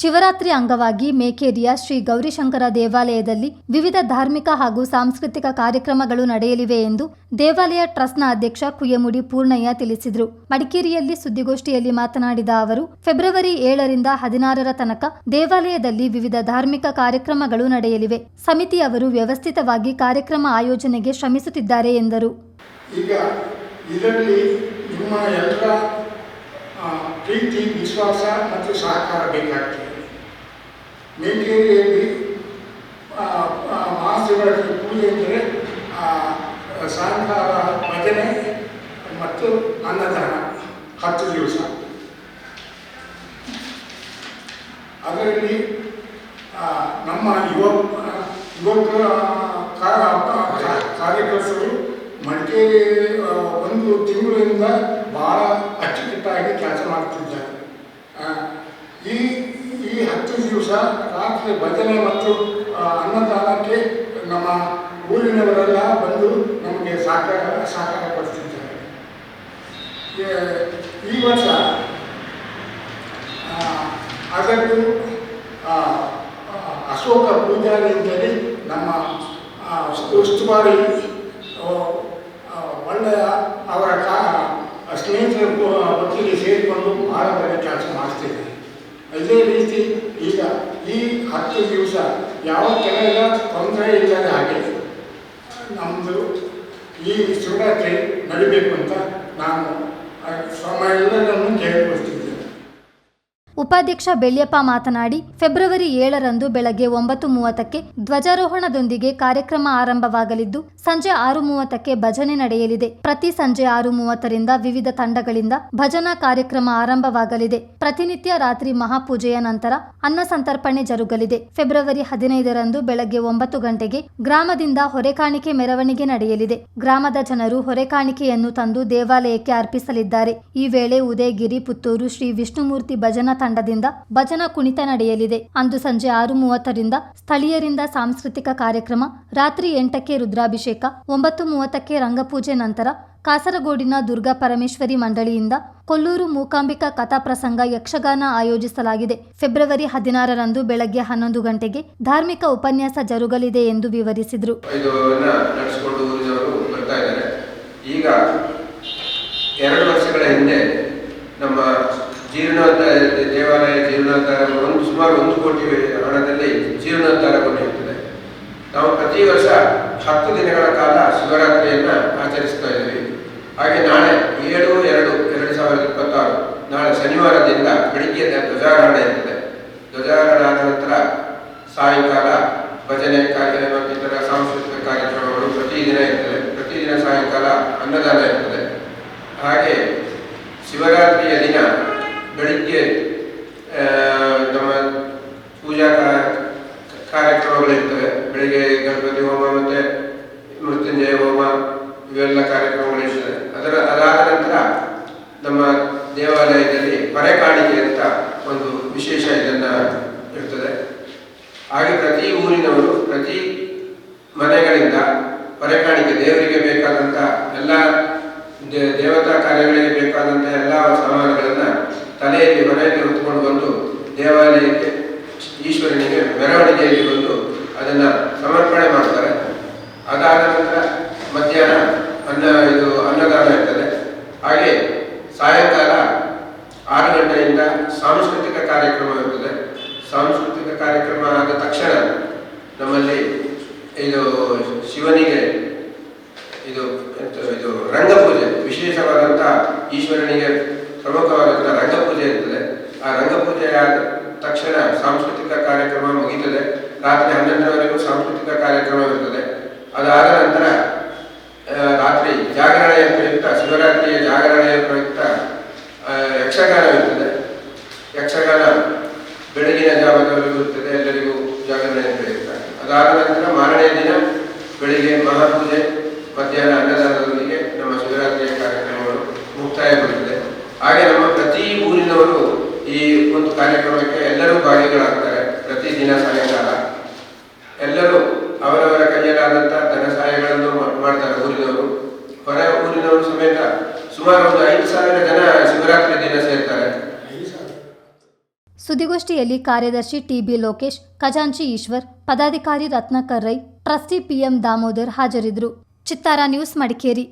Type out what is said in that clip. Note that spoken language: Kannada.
ಶಿವರಾತ್ರಿ ಅಂಗವಾಗಿ ಮೇಕೇರಿಯ ಶ್ರೀ ಗೌರಿಶಂಕರ ದೇವಾಲಯದಲ್ಲಿ ವಿವಿಧ ಧಾರ್ಮಿಕ ಹಾಗೂ ಸಾಂಸ್ಕೃತಿಕ ಕಾರ್ಯಕ್ರಮಗಳು ನಡೆಯಲಿವೆ ಎಂದು ದೇವಾಲಯ ಟ್ರಸ್ಟ್ನ ಅಧ್ಯಕ್ಷ ಕುಯಮುಡಿ ಪೂರ್ಣಯ್ಯ ತಿಳಿಸಿದರು. ಮಡಿಕೇರಿಯಲ್ಲಿ ಸುದ್ದಿಗೋಷ್ಠಿಯಲ್ಲಿ ಮಾತನಾಡಿದ ಅವರು, ಫೆಬ್ರವರಿ ಏಳರಿಂದ ಹದಿನಾರರ ತನಕ ದೇವಾಲಯದಲ್ಲಿ ವಿವಿಧ ಧಾರ್ಮಿಕ ಕಾರ್ಯಕ್ರಮಗಳು ನಡೆಯಲಿವೆ. ಸಮಿತಿಯವರು ವ್ಯವಸ್ಥಿತವಾಗಿ ಕಾರ್ಯಕ್ರಮ ಆಯೋಜನೆಗೆ ಶ್ರಮಿಸುತ್ತಿದ್ದಾರೆ ಎಂದರು. ಪ್ರೀತಿ, ವಿಶ್ವಾಸ ಮತ್ತು ಸಹಕಾರ ಬೇಕಾಗ್ತದೆ. ಆ, ಮಹಾಶಿವರಾತ್ರಿ ಪೂಜೆ ಅಂದರೆ ಸಾಯಂಕಾಲ ಭಜನೆ ಮತ್ತು ಅನ್ನದಾನ ಹತ್ತು ದಿವಸ. ಅದರಲ್ಲಿ ನಮ್ಮ ಯುವ ಯುವಕ ಕಾ- ಕಾ- ಕಾರ್ಯಕರ್ತರು ಮಡಿಕೇರಿ ಒಂದು ತಿಂಗಳಿಂದ ಭಾಳ ಅಚ್ಚುಕಟ್ಟಾಗಿ ಕೆಲಸ ಮಾಡ್ತಿದ್ದಾರೆ. ಈ ಈ ಹತ್ತು ದಿವಸ ರಾತ್ರಿ ಭಜನೆ ಮತ್ತು ಅನ್ನದಾನಕ್ಕೆ ನಮ್ಮ ಊರಿನವರೆಲ್ಲ ಬಂದು ನಮಗೆ ಸಹಕಾರ ಸಹಕಾರ ಪಡಿಸಿದ್ದಾರೆ ಈ- ವರ್ಷ ಅದಕ್ಕೂ ಅಶೋಕ ಪೂಜಾರಿ ಅಂತೇಳಿ ನಮ್ಮ ಉಸ್ತುವಾರಿ ಒಳ್ಳೆಯ ಅವರ ಕಾ, ಸ್ನೇಹಿತರ ಒಟ್ಟಿಗೆ ಸೇರಿಕೊಂಡು ಬಹಳ ಕೆಲಸ ಮಾಡ್ತಿದ್ದಾರೆ. ಇದೇ ರೀತಿ ಈಗ ಈ ಹತ್ತು ದಿವಸ ಯಾವ ಕೆಲ ತೊಂದರೆ ಇಲ್ಲದೆ ಹಾಗೆ ನಮ್ಮದು ಈ ಶಿವರಾತ್ರಿ ನಡಿಬೇಕು ಅಂತ ನಾನು ಶ್ರಮ ಎಲ್ಲರನ್ನು ಉಪಾಧ್ಯಕ್ಷ ಬೆಳ್ಯಪ್ಪ ಮಾತನಾಡಿ, ಫೆಬ್ರವರಿ ಏಳರಂದು ಬೆಳಗ್ಗೆ ಒಂಬತ್ತು ಮೂವತ್ತಕ್ಕೆ ಧ್ವಜಾರೋಹಣದೊಂದಿಗೆ ಕಾರ್ಯಕ್ರಮ ಆರಂಭವಾಗಲಿದ್ದು, ಸಂಜೆ ಆರು ಮೂವತ್ತಕ್ಕೆ ಭಜನೆ ನಡೆಯಲಿದೆ. ಪ್ರತಿ ಸಂಜೆ ಆರು ಮೂವತ್ತರಿಂದ ವಿವಿಧ ತಂಡಗಳಿಂದ ಭಜನಾ ಕಾರ್ಯಕ್ರಮ ಆರಂಭವಾಗಲಿದೆ. ಪ್ರತಿನಿತ್ಯ ರಾತ್ರಿ ಮಹಾಪೂಜೆಯ ನಂತರ ಅನ್ನ ಸಂತರ್ಪಣೆ ಜರುಗಲಿದೆ. ಫೆಬ್ರವರಿ ಹದಿನೈದರಂದು ಬೆಳಗ್ಗೆ ಒಂಬತ್ತು ಗಂಟೆಗೆ ಗ್ರಾಮದಿಂದ ಹೊರೆಕಾಣಿಕೆ ಮೆರವಣಿಗೆ ನಡೆಯಲಿದೆ. ಗ್ರಾಮದ ಜನರು ಹೊರೆಕಾಣಿಕೆಯನ್ನು ತಂದು ದೇವಾಲಯಕ್ಕೆ ಅರ್ಪಿಸಲಿದ್ದಾರೆ. ಈ ವೇಳೆ ಉದಯಗಿರಿ, ಪುತ್ತೂರು ಶ್ರೀ ವಿಷ್ಣುಮೂರ್ತಿ ಭಜನಾ ತಂಡದಿಂದ ಭಜನಾ ಕುಣಿತ ನಡೆಯಲಿದೆ. ಅಂದು ಸಂಜೆ ಆರು ಮೂವತ್ತರಿಂದ ಸ್ಥಳೀಯರಿಂದ ಸಾಂಸ್ಕೃತಿಕ ಕಾರ್ಯಕ್ರಮ, ರಾತ್ರಿ ಎಂಟಕ್ಕೆ ರುದ್ರಾಭಿಷೇಕ ಒಂಬತ್ತು ಮೂವತ್ತಕ್ಕೆ ರಂಗಪೂಜೆ ನಂತರ ಕಾಸರಗೋಡಿನ ದುರ್ಗಾ ಪರಮೇಶ್ವರಿ ಮಂಡಳಿಯಿಂದ ಕೊಲ್ಲೂರು ಮೂಕಾಂಬಿಕಾ ಕಥಾಪ್ರಸಂಗ ಯಕ್ಷಗಾನ ಆಯೋಜಿಸಲಾಗಿದೆ. ಫೆಬ್ರವರಿ ಹದಿನಾರರಂದು ಬೆಳಗ್ಗೆ ಹನ್ನೊಂದು ಗಂಟೆಗೆ ಧಾರ್ಮಿಕ ಉಪನ್ಯಾಸ ಜರುಗಲಿದೆ ಎಂದು ವಿವರಿಸಿದರು. ಈಗ ಎರಡು ವರ್ಷಗಳ ಹಿಂದೆ ನಮ್ಮ ಜೀರ್ಣೋದ್ಧಾರ ದೇವಾಲಯ ಜೀರ್ಣೋದ್ಧಾರ ಒಂದು ಸುಮಾರು ಒಂದು ಕೋಟಿ ಹಣದಲ್ಲಿ ಜೀರ್ಣೋದ್ಧಾರಗೊಂಡಿರುತ್ತದೆ ನಾವು ಪ್ರತಿ ವರ್ಷ ಹತ್ತು ದಿನಗಳ ಕಾಲ ಶಿವರಾತ್ರಿಯನ್ನು ಆಚರಿಸ್ತಾ ಇದ್ದೀವಿ. ಹಾಗೆ ನಾಳೆ ಏಳು ಎರಡು ಎರಡು ಸಾವಿರದ ಇಪ್ಪತ್ತಾರು, ನಾಳೆ ಶನಿವಾರದಿಂದ ಬೆಳಿಗ್ಗೆ ಧ್ವಜಾರೋಹಣ ಇರ್ತದೆ. ಧ್ವಜಾರೋಹಣ ಆದ ನಂತರ ಸಾಯಂಕಾಲ ಭಜನೆ ಕಾರ್ಯ ಮತ್ತು ಇತರ ಸಾಂಸ್ಕೃತಿಕ ಕಾರ್ಯಕ್ರಮಗಳು ಪ್ರತಿದಿನ ಇರ್ತದೆ ಪ್ರತಿದಿನ ಸಾಯಂಕಾಲ ಅನ್ನದಾನ ಇರ್ತದೆ. ಹಾಗೆ ಶಿವರಾತ್ರಿಯ ದಿನ ಬೆಳಿಗ್ಗೆ ನಮ್ಮ ಪೂಜಾ ಕಾರ್ಯಕ್ರಮಗಳಿರ್ತವೆ. ಬೆಳಿಗ್ಗೆ ಗಣಪತಿ ಹೋಮ ಮತ್ತೆ ಮೃತ್ಯುಂಜಯ ಹೋಮ, ಇವೆಲ್ಲ ಕಾರ್ಯಕ್ರಮಗಳಿರ್ತದೆ ಅದರ, ಅದಾದ ನಂತರ ನಮ್ಮ ದೇವಾಲಯದಲ್ಲಿ ಪರೆ ಕಾಣಿಕೆ ಅಂತ ಒಂದು ವಿಶೇಷ ಇದನ್ನು ಇರ್ತದೆ. ಹಾಗೆ ಪ್ರತಿ ಊರಿನವರು, ಪ್ರತಿ ಮನೆಗಳಿಂದ ಪರೆ ಕಾಣಿಕೆ ದೇವರಿಗೆ ಬೇಕಾದಂಥ ಎಲ್ಲ ದೇವತಾ ಕಾರ್ಯಗಳಿಗೆ ಬೇಕಾದಂತ ಎಲ್ಲ ನಂತರ ಮಧ್ಯಾಹ್ನ ಅನ್ನ, ಇದು ಅನ್ನದಾನ ಇರ್ತದೆ. ಹಾಗೆ ಸಾಯಂಕಾಲ ಆರು ಗಂಟೆಯಿಂದ ಸಾಂಸ್ಕೃತಿಕ ಕಾರ್ಯಕ್ರಮ ಇರ್ತದೆ. ಸಾಂಸ್ಕೃತಿಕ ಕಾರ್ಯಕ್ರಮ ಆದ ತಕ್ಷಣ ನಮ್ಮಲ್ಲಿ ಇದು ಶಿವನಿಗೆ ಇದು ಇದು ರಂಗಪೂಜೆ ವಿಶೇಷವಾದಂತಹ ಈಶ್ವರನಿಗೆ ಪ್ರಮುಖವಾದಂಥ ರಂಗಪೂಜೆ ಇರ್ತದೆ. ಆ ರಂಗಪೂಜೆ ಆದ ತಕ್ಷಣ ಸಾಂಸ್ಕೃತಿಕ ಕಾರ್ಯಕ್ರಮ ಮುಗೀತದೆ. ರಾತ್ರಿ ಹನ್ನೆರಡರವರೆಗೂ ಸಾಂಸ್ಕೃತಿಕ ಕಾರ್ಯಕ್ರಮ ಇರ್ತದೆ. ಅದಾದ ನಂತರ ಆ, ರಾತ್ರಿ ಜಾಗರಣೆಯ ಪ್ರಯುಕ್ತ ಶಿವರಾತ್ರಿಯ ಜಾಗರಣೆಯ ಪ್ರಯುಕ್ತ ಆ, ಯಕ್ಷಗಾನವಿರ್ತದೆ ಯಕ್ಷಗಾನ ಎಲ್ಲರಿಗೂ ಜಾಗರಣೆ ಪ್ರಯುಕ್ತ ಅದಾದ ನಂತರ ಮಾರನೇ ದಿನ ಬೆಳಿಗ್ಗೆ ಮಹಾಪೂಜೆ, ಮಧ್ಯಾಹ್ನ ಅನ್ನದಾನದೊಂದಿಗೆ ನಮ್ಮ ಶಿವರಾತ್ರಿಯ ಕಾರ್ಯಕ್ರಮಗಳು ಮುಕ್ತಾಯಗೊಳ್ಳುತ್ತದೆ. ಹಾಗೆ ನಮ್ಮ ಪ್ರತಿ ಊರಿನವರು ಈ ಒಂದು ಕಾರ್ಯಕ್ರಮಕ್ಕೆ ಎಲ್ಲರೂ ಭಾಗಿಗಳಾಗ್ತಾರೆ ಪ್ರತಿ ದಿನ ಸಾಯಂಕಾಲ. ಸುದ್ದಿಗೋಷ್ಠಿಯಲ್ಲಿ ಕಾರ್ಯದರ್ಶಿ ಟಿಬಿ ಲೋಕೇಶ್, ಖಜಾಂಚಿ ಈಶ್ವರ್, ಪದಾಧಿಕಾರಿ ರತ್ನಾಕರ್ ರೈ ಟ್ರಸ್ಟಿ ಪಿಎಂ ದಾಮೋದರ್ ಹಾಜರಿದ್ದರು. ಚಿತ್ತಾರ ನ್ಯೂಸ್ ಮಡಿಕೇರಿ.